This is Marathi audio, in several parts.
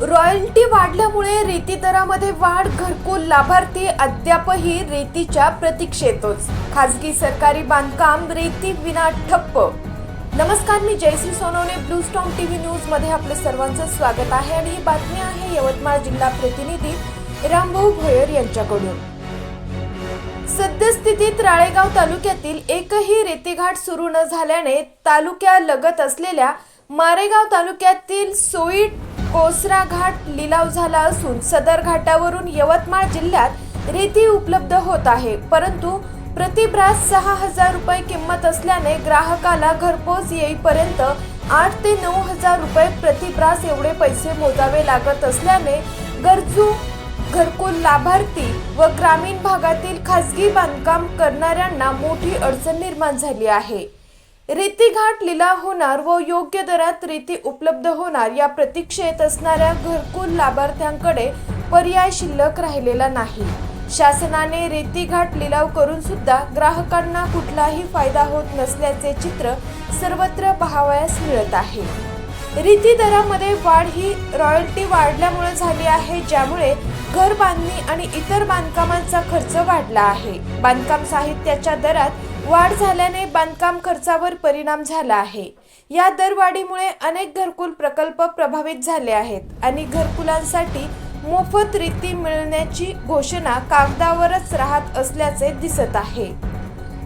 रॉयल्टी वाढल्यामुळे रेती दरामध्ये वाढ घरकुल लाभार्थी अद्यापही रेतीच्या प्रतीक्षेतच. खासगी सरकारी बांधकाम रेती विना ठप्प. नमस्कार मी Jayashree Sonawane blue storm TV न्यूजमध्ये आपलं सर्वांचं स्वागत आहे आणि ही बातमी आहे यवतमाळ जिल्हा प्रतिनिधी रामभाऊ भोयर यांच्याकडून. सद्यस्थितीत राळेगाव तालुक्यातील एकही रेतीघाट सुरू न झाल्याने तालुक्यालगत असलेल्या मारेगाव तालुक्यातील सोईट कोसरा घाट लिलाव झाला असून सदर घाटावरून यवतमाळ जिल्ह्यात रेती उपलब्ध होत आहे. परंतु प्रतिब्रास सहा हजार रुपये किंमत असल्याने ग्राहकाला घरपोच येईपर्यंत आठ ते नऊ हजार रुपये प्रतिब्रास एवढे पैसे मोजावे लागत असल्याने गरजू घरकुल लाभार्थी व ग्रामीण भागातील खासगी बांधकाम करणाऱ्यांना मोठी अडचण निर्माण झाली आहे. रेतीघाट लिलाव होणार व योग्य दरात रेती उपलब्ध होणार या प्रतीक्षेत असणाऱ्या घरकुल लाभार्थ्यांकडे पर्याय शिल्लक राहिलेला नाही. शासनाने रेतीघाट लिलाव करून सुद्धा ग्राहकांना कुठलाही फायदा होत नसल्याचे चित्र सर्वत्र पाहावयास मिळत आहे. रीती दरामध्ये वाढ ही रॉयल्टी वाढल्यामुळे झाली आहे ज्यामुळे घर बांधणी आणि इतर बांधकामांचा खर्च वाढला आहे. बांधकाम साहित्याच्या दरात वाढ झाल्याने बांधकाम खर्चावर परिणाम झाला आहे. या दरवाढीमुळे अनेक घरकुल प्रकल्प प्रभावित झाले आहेत आणि घरकुलांसाठी मोफत रीती मिळण्याची घोषणा कागदावरच राहत असल्याचे दिसत आहे.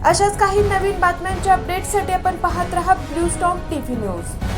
अशाच काही नवीन बातम्यांच्या अपडेटसाठी आपण पाहत राहा ब्लू स्टॉम टीव्ही न्यूज.